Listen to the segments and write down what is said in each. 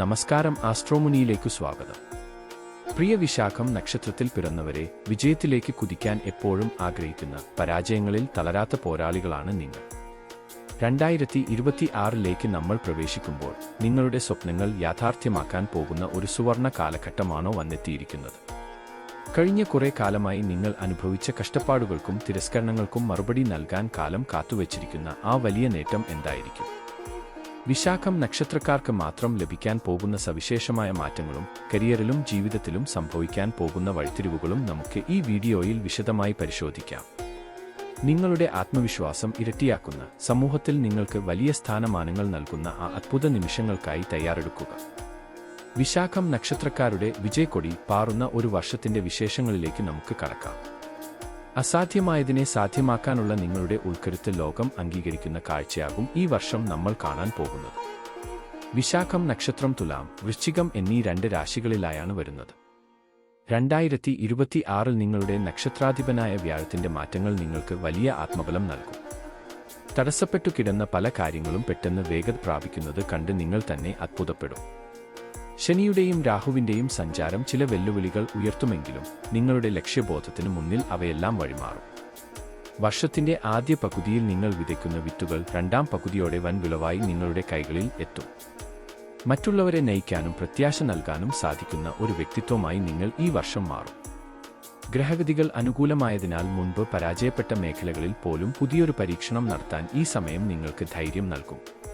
നമസ്കാരം ആസ്ട്രോമുനിയിലേക്ക് സ്വാഗതം. പ്രിയ വിശാഖം നക്ഷത്രത്തിൽ പിറന്നവരെ വിജയത്തിലേക്ക് കുതിക്കാൻ എപ്പോഴും ആഗ്രഹിക്കുന്ന പരാജയങ്ങളിൽ തളരാത്ത പോരാളികളാണ് നിങ്ങൾ. രണ്ടായിരത്തി ഇരുപത്തി ആറിലേക്ക് നമ്മൾ പ്രവേശിക്കുമ്പോൾ നിങ്ങളുടെ സ്വപ്നങ്ങൾ യാഥാർത്ഥ്യമാക്കാൻ പോകുന്ന ഒരു സുവർണ കാലഘട്ടമാണോ വന്നെത്തിയിരിക്കുന്നത്? കഴിഞ്ഞ കുറേ കാലമായി നിങ്ങൾ അനുഭവിച്ച കഷ്ടപ്പാടുകൾക്കും തിരസ്കരണങ്ങൾക്കും മറുപടി നൽകാൻ കാലം കാത്തുവച്ചിരിക്കുന്ന ആ വലിയ നേട്ടം എന്തായിരിക്കും? വിശാഖം നക്ഷത്രക്കാർക്ക് മാത്രം ലഭിക്കാൻ പോകുന്ന സവിശേഷമായ മാറ്റങ്ങളും കരിയറിലും ജീവിതത്തിലും സംഭവിക്കാൻ പോകുന്ന വഴിത്തിരിവുകളും നമുക്ക് ഈ വീഡിയോയിൽ വിശദമായി പരിശോധിക്കാം. നിങ്ങളുടെ ആത്മവിശ്വാസം ഇരട്ടിയാക്കുന്ന സമൂഹത്തിൽ നിങ്ങൾക്ക് വലിയ സ്ഥാനമാനങ്ങൾ നൽകുന്ന ആ അത്ഭുത നിമിഷങ്ങൾക്കായി തയ്യാറെടുക്കുക. വിശാഖം നക്ഷത്രക്കാരുടെ വിജയക്കൊടി പാറുന്ന ഒരു വർഷത്തിന്റെ വിശേഷങ്ങളിലേക്ക് നമുക്ക് കടക്കാം. അസാധ്യമായതിനെ സാധ്യമാക്കാനുള്ള നിങ്ങളുടെ ഉൾക്കരുത്ത് ലോകം അംഗീകരിക്കുന്ന കാഴ്ചയാകും ഈ വർഷം നമ്മൾ കാണാൻ പോകുന്നത്. വിശാഖം നക്ഷത്രം തുലാം വൃശ്ചികം എന്നീ രണ്ട് രാശികളിലായാണ് വരുന്നത്. രണ്ടായിരത്തി ഇരുപത്തി ആറിൽ നിങ്ങളുടെ നക്ഷത്രാധിപനായ വ്യാഴത്തിന്റെ മാറ്റങ്ങൾ നിങ്ങൾക്ക് വലിയ ആത്മബലം നൽകും. തടസ്സപ്പെട്ടു കിടന്ന പല കാര്യങ്ങളും പെട്ടെന്ന് വേഗത പ്രാപിക്കുന്നത് കണ്ട് നിങ്ങൾ തന്നെ അത്ഭുതപ്പെടും. ശനിയുടെയും രാഹുവിന്റെയും സഞ്ചാരം ചില വെല്ലുവിളികൾ ഉയർത്തുമെങ്കിലും നിങ്ങളുടെ ലക്ഷ്യബോധത്തിന് മുന്നിൽ അവയെല്ലാം വഴിമാറും. വർഷത്തിന്റെ ആദ്യ പകുതിയിൽ നിങ്ങൾ വിതയ്ക്കുന്ന വിത്തുകൾ രണ്ടാം പകുതിയോടെ വൻ വിളവായി നിങ്ങളുടെ കൈകളിൽ എത്തും. മറ്റുള്ളവരെ നയിക്കാനും പ്രത്യാശ നൽകാനും സാധിക്കുന്ന ഒരു വ്യക്തിത്വമായി നിങ്ങൾ ഈ വർഷം മാറും. ഗ്രഹഗതികൾ അനുകൂലമായതിനാൽ മുൻപ് പരാജയപ്പെട്ട മേഖലകളിൽ പോലും പുതിയൊരു പരീക്ഷണം നടത്താൻ ഈ സമയം നിങ്ങൾക്ക് ധൈര്യം നൽകും.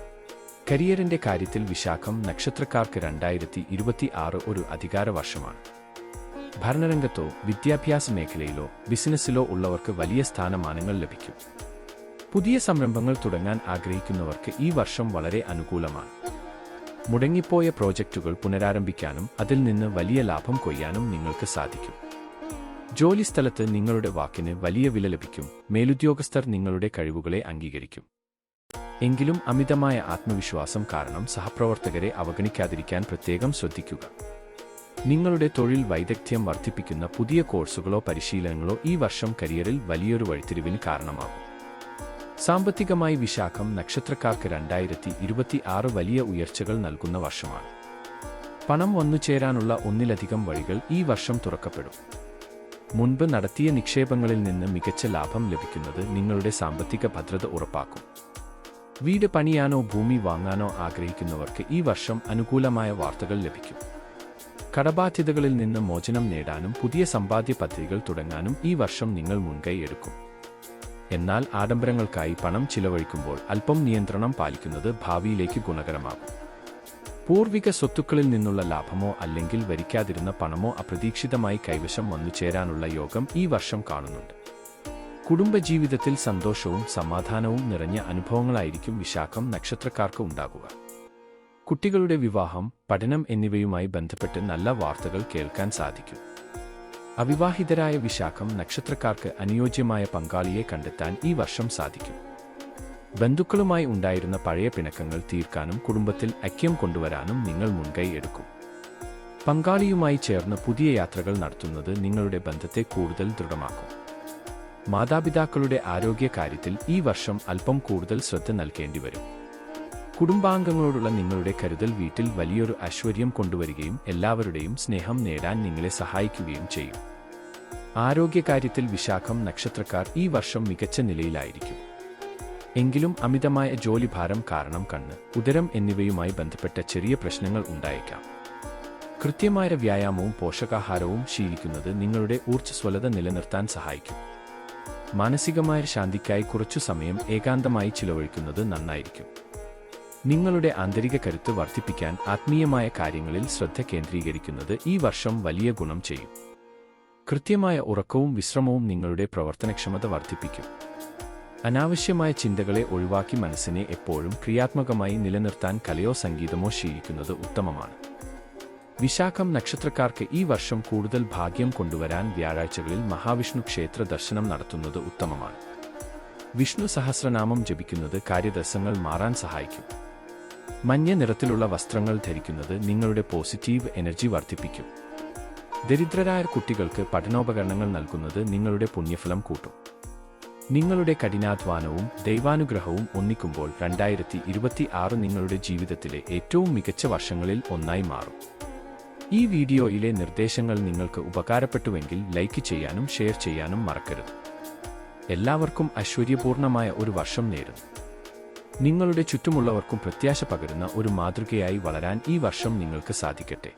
കരിയറിന്റെ കാര്യത്തിൽ വിശാഖം നക്ഷത്രക്കാർക്ക് രണ്ടായിരത്തി ഇരുപത്തി ആറ് ഒരു അധികാര വർഷമാണ് ഭരണരംഗത്തോ വിദ്യാഭ്യാസ മേഖലയിലോ ബിസിനസ്സിലോ ഉള്ളവർക്ക് വലിയ സ്ഥാനമാനങ്ങൾ ലഭിക്കും. പുതിയ സംരംഭങ്ങൾ തുടങ്ങാൻ ആഗ്രഹിക്കുന്നവർക്ക് ഈ വർഷം വളരെ അനുകൂലമാണ്. മുടങ്ങിപ്പോയ പ്രോജക്റ്റുകൾ പുനരാരംഭിക്കാനും അതിൽ നിന്ന് വലിയ ലാഭം കൊയ്യാനും നിങ്ങൾക്ക് സാധിക്കും. ജോലിസ്ഥലത്ത് നിങ്ങളുടെ വാക്കിന് വലിയ വില ലഭിക്കും. മേലുദ്യോഗസ്ഥർ നിങ്ങളുടെ കഴിവുകളെ അംഗീകരിക്കും. എങ്കിലും അമിതമായ ആത്മവിശ്വാസം കാരണം സഹപ്രവർത്തകരെ അവഗണിക്കാതിരിക്കാൻ പ്രത്യേകം ശ്രദ്ധിക്കുക. നിങ്ങളുടെ തൊഴിൽ വൈദഗ്ധ്യം വർദ്ധിപ്പിക്കുന്ന പുതിയ കോഴ്സുകളോ പരിശീലനങ്ങളോ ഈ വർഷം കരിയറിൽ വലിയൊരു വഴിത്തിരിവിന് കാരണമാകും. സാമ്പത്തികമായി വിശാഖം നക്ഷത്രക്കാർക്ക് രണ്ടായിരത്തി ഇരുപത്തി ആറ് വലിയ ഉയർച്ചകൾ നൽകുന്ന വർഷമാണ്. പണം വന്നുചേരാനുള്ള ഒന്നിലധികം വഴികൾ ഈ വർഷം തുറക്കപ്പെടും. മുൻപ് നടത്തിയ നിക്ഷേപങ്ങളിൽ നിന്ന് മികച്ച ലാഭം ലഭിക്കുന്നത് നിങ്ങളുടെ സാമ്പത്തിക ഭദ്രത ഉറപ്പാക്കും. വീട് പണിയാനോ ഭൂമി വാങ്ങാനോ ആഗ്രഹിക്കുന്നവർക്ക് ഈ വർഷം അനുകൂലമായ വാർത്തകൾ ലഭിക്കും. കടബാധ്യതകളിൽ നിന്ന് മോചനം നേടാനും പുതിയ സമ്പാദ്യ പദ്ധതികൾ തുടങ്ങാനും ഈ വർഷം നിങ്ങൾ മുൻകൈ എടുക്കും. എന്നാൽ ആഡംബരങ്ങൾക്കായി പണം ചിലവഴിക്കുമ്പോൾ അല്പം നിയന്ത്രണം പാലിക്കുന്നത് ഭാവിയിലേക്ക് ഗുണകരമാകും. പൂർവിക സ്വത്തുക്കളിൽ നിന്നുള്ള ലാഭമോ അല്ലെങ്കിൽ വരിക്കാതിരുന്ന പണമോ അപ്രതീക്ഷിതമായി കൈവശം വന്നു ചേരാനുള്ള യോഗം ഈ വർഷം കാണുന്നുണ്ട്. കുടുംബജീവിതത്തിൽ സന്തോഷവും സമാധാനവും നിറഞ്ഞ അനുഭവങ്ങളായിരിക്കും വിശാഖം നക്ഷത്രക്കാർക്ക് ഉണ്ടാകുക. കുട്ടികളുടെ വിവാഹം പഠനം എന്നിവയുമായി ബന്ധപ്പെട്ട് നല്ല വാർത്തകൾ കേൾക്കാൻ സാധിക്കും. അവിവാഹിതരായ വിശാഖം നക്ഷത്രക്കാർക്ക് അനുയോജ്യമായ പങ്കാളിയെ കണ്ടെത്താൻ ഈ വർഷം സാധിക്കും. ബന്ധുക്കളുമായി ഉണ്ടായിരുന്ന പഴയ പിണക്കങ്ങൾ തീർക്കാനും കുടുംബത്തിൽ ഐക്യം കൊണ്ടുവരാനും നിങ്ങൾ മുൻകൈ എടുക്കും. പങ്കാളിയുമായി ചേർന്ന് പുതിയ യാത്രകൾ നടത്തുന്നത് നിങ്ങളുടെ ബന്ധത്തെ കൂടുതൽ ദൃഢമാക്കും. മാതാപിതാക്കളുടെ ആരോഗ്യ കാര്യത്തിൽ ഈ വർഷം അല്പം കൂടുതൽ ശ്രദ്ധ നൽകേണ്ടി വരും. കുടുംബാംഗങ്ങളോടുള്ള നിങ്ങളുടെ കരുതൽ വീട്ടിൽ വലിയൊരു ഐശ്വര്യം കൊണ്ടുവരികയും എല്ലാവരുടെയും സ്നേഹം നേടാൻ നിങ്ങളെ സഹായിക്കുകയും ചെയ്യും. ആരോഗ്യകാര്യത്തിൽ വിശാഖം നക്ഷത്രക്കാർ ഈ വർഷം മികച്ച നിലയിലായിരിക്കും. എങ്കിലും അമിതമായ ജോലിഭാരം കാരണം കണ്ണ് ഉദരം എന്നിവയുമായി ബന്ധപ്പെട്ട ചെറിയ പ്രശ്നങ്ങൾ ഉണ്ടായേക്കാം. കൃത്യമായ വ്യായാമവും പോഷകാഹാരവും ശീലിക്കുന്നത് നിങ്ങളുടെ ഊർജസ്വലത നിലനിർത്താൻ സഹായിക്കും. മാനസികമായ ശാന്തിക്കായി കുറച്ചു സമയം ഏകാന്തമായി ചിലവഴിക്കുന്നത് നന്നായിരിക്കും. നിങ്ങളുടെ ആന്തരിക കരുത്ത് വർദ്ധിപ്പിക്കാൻ ആത്മീയമായ കാര്യങ്ങളിൽ ശ്രദ്ധ കേന്ദ്രീകരിക്കുന്നത് ഈ വർഷം വലിയ ഗുണം ചെയ്യും. കൃത്യമായ ഉറക്കവും വിശ്രമവും നിങ്ങളുടെ പ്രവർത്തനക്ഷമത വർദ്ധിപ്പിക്കും. അനാവശ്യമായ ചിന്തകളെ ഒഴിവാക്കി മനസ്സിനെ എപ്പോഴും ക്രിയാത്മകമായി നിലനിർത്താൻ കലയോ സംഗീതമോ ശീലിക്കുന്നത് ഉത്തമമാണ്. വിശാഖം നക്ഷത്രക്കാർക്ക് ഈ വർഷം കൂടുതൽ ഭാഗ്യം കൊണ്ടുവരാൻ വ്യാഴാഴ്ചകളിൽ മഹാവിഷ്ണു ക്ഷേത്ര ദർശനം നടത്തുന്നത് ഉത്തമമാണ്. വിഷ്ണു സഹസ്രനാമം ജപിക്കുന്നത് കാര്യദർശങ്ങൾ മാറാൻ സഹായിക്കും. മഞ്ഞ നിറത്തിലുള്ള വസ്ത്രങ്ങൾ ധരിക്കുന്നത് നിങ്ങളുടെ പോസിറ്റീവ് എനർജി വർദ്ധിപ്പിക്കും. ദരിദ്രരായ കുട്ടികൾക്ക് പഠനോപകരണങ്ങൾ നൽകുന്നത് നിങ്ങളുടെ പുണ്യഫലം കൂട്ടും. നിങ്ങളുടെ കഠിനാധ്വാനവും ദൈവാനുഗ്രഹവും ഒന്നിക്കുമ്പോൾ രണ്ടായിരത്തി നിങ്ങളുടെ ജീവിതത്തിലെ ഏറ്റവും മികച്ച വർഷങ്ങളിൽ ഒന്നായി മാറും. ഈ വീഡിയോയിലെ നിർദ്ദേശങ്ങൾ നിങ്ങൾക്ക് ഉപകാരപ്പെട്ടുവെങ്കിൽ ലൈക്ക് ചെയ്യാനും ഷെയർ ചെയ്യാനും മറക്കരുത്. എല്ലാവർക്കും ഐശ്വര്യപൂർണമായ ഒരു വർഷം നേരുന്നു. നിങ്ങളുടെ ചുറ്റുമുള്ളവർക്കും പ്രത്യാശ പകരുന്ന ഒരു മാതൃകയായി വളരാൻ ഈ വർഷം നിങ്ങൾക്ക് സാധിക്കട്ടെ.